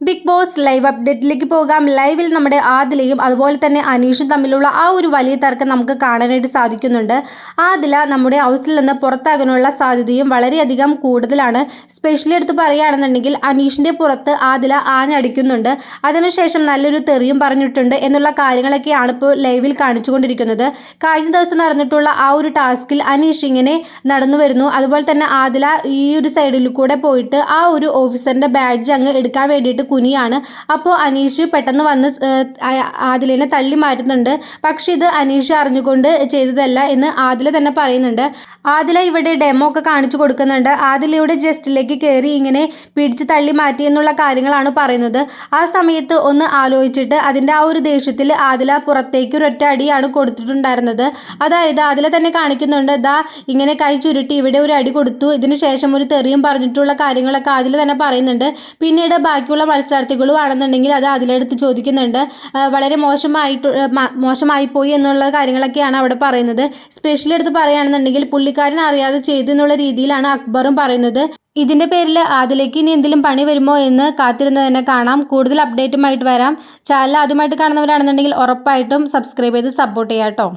Big boss live അപ്ഡേറ്റിലേക്ക് പോകാം. ലൈവിൽ നമ്മുടെ ആദിലയും അതുപോലെ തന്നെ അനീഷും തമ്മിലുള്ള ആ ഒരു വലിയ തർക്കം നമുക്ക് കാണാനായിട്ട് സാധിക്കുന്നുണ്ട്. ആദില നമ്മുടെ ഹൗസിൽ നിന്ന് പുറത്താകാനുള്ള സാധ്യതയും വളരെയധികം കൂടുതലാണ്. സ്പെഷ്യലി എടുത്ത് പറയുകയാണെന്നുണ്ടെങ്കിൽ അനീഷിന്റെ പുറത്ത് ആദില ആഞ്ഞടിക്കുന്നുണ്ട്. അതിനുശേഷം നല്ലൊരു തെറിയും പറഞ്ഞിട്ടുണ്ട് എന്നുള്ള കാര്യങ്ങളൊക്കെയാണ് ഇപ്പോൾ ലൈവിൽ കാണിച്ചുകൊണ്ടിരിക്കുന്നത്. കഴിഞ്ഞ ദിവസം നടന്നിട്ടുള്ള ആ ഒരു ടാസ്കിൽ അനീഷ് ഇങ്ങനെ നടന്നു വരുന്നു. അതുപോലെ തന്നെ ആദില ഈ ഒരു സൈഡിൽ കൂടെ പോയിട്ട് ആ ഒരു ഓഫീസറിന്റെ ബാഡ്ജ് അങ്ങ് എടുക്കാൻ വേണ്ടിയിട്ട് കുനിയാണ്. അപ്പോൾ അനീഷ് പെട്ടെന്ന് വന്ന് ആദിലിനെ തള്ളി മാറ്റുന്നുണ്ട്. പക്ഷെ ഇത് അനീഷ് അറിഞ്ഞുകൊണ്ട് ചെയ്തതല്ല എന്ന് ആദില തന്നെ പറയുന്നുണ്ട്. ആദില ഇവിടെ ഡെമോ ഒക്കെ കാണിച്ചു കൊടുക്കുന്നുണ്ട്. ആദിലയുടെ ജസ്റ്റിലേക്ക് കയറി ഇങ്ങനെ പിടിച്ച് തള്ളി മാറ്റി എന്നുള്ള കാര്യങ്ങളാണ് പറയുന്നത്. ആ സമയത്ത് ഒന്ന് ആലോചിച്ചിട്ട് അതിന്റെ ആ ഒരു ദേഷ്യത്തിൽ ആദില പുറത്തേക്ക് ഒരൊറ്റ അടിയാണ് കൊടുത്തിട്ടുണ്ടായിരുന്നത്. അതായത് ആദില തന്നെ കാണിക്കുന്നുണ്ട് ദാ ഇങ്ങനെ കൈ ചുരുട്ടി ഇവിടെ ഒരു അടി കൊടുത്തു. ഇതിന് ശേഷം ഒരു തെറിയും പറഞ്ഞിട്ടുള്ള കാര്യങ്ങളൊക്കെ ആദില തന്നെ പറയുന്നുണ്ട്. പിന്നീട് ബാക്കിയുള്ള മത്സരാർത്ഥികളും ആണെന്നുണ്ടെങ്കിൽ അത് അതിലെടുത്ത് ചോദിക്കുന്നുണ്ട്. വളരെ മോശമായിട്ട് മോശമായി പോയി എന്നുള്ള കാര്യങ്ങളൊക്കെയാണ് അവിടെ പറയുന്നത്. സ്പെഷ്യലി എടുത്ത് പറയുകയാണെന്നുണ്ടെങ്കിൽ പുള്ളിക്കാരൻ അറിയാതെ ചെയ്തു എന്നുള്ള രീതിയിലാണ് അക്ബറും പറയുന്നത്. ഇതിന്റെ പേരിൽ അതിലേക്ക് ഇനി എന്തെങ്കിലും പണി വരുമോ എന്ന് കാത്തിരുന്ന് തന്നെ കാണാം. കൂടുതൽ അപ്ഡേറ്റുമായിട്ട് വരാം. ചാനൽ ആദ്യമായിട്ട് കാണുന്നവരാണെന്നുണ്ടെങ്കിൽ ഉറപ്പായിട്ടും സബ്സ്ക്രൈബ് ചെയ്ത് സപ്പോർട്ട് ചെയ്യാം കേട്ടോ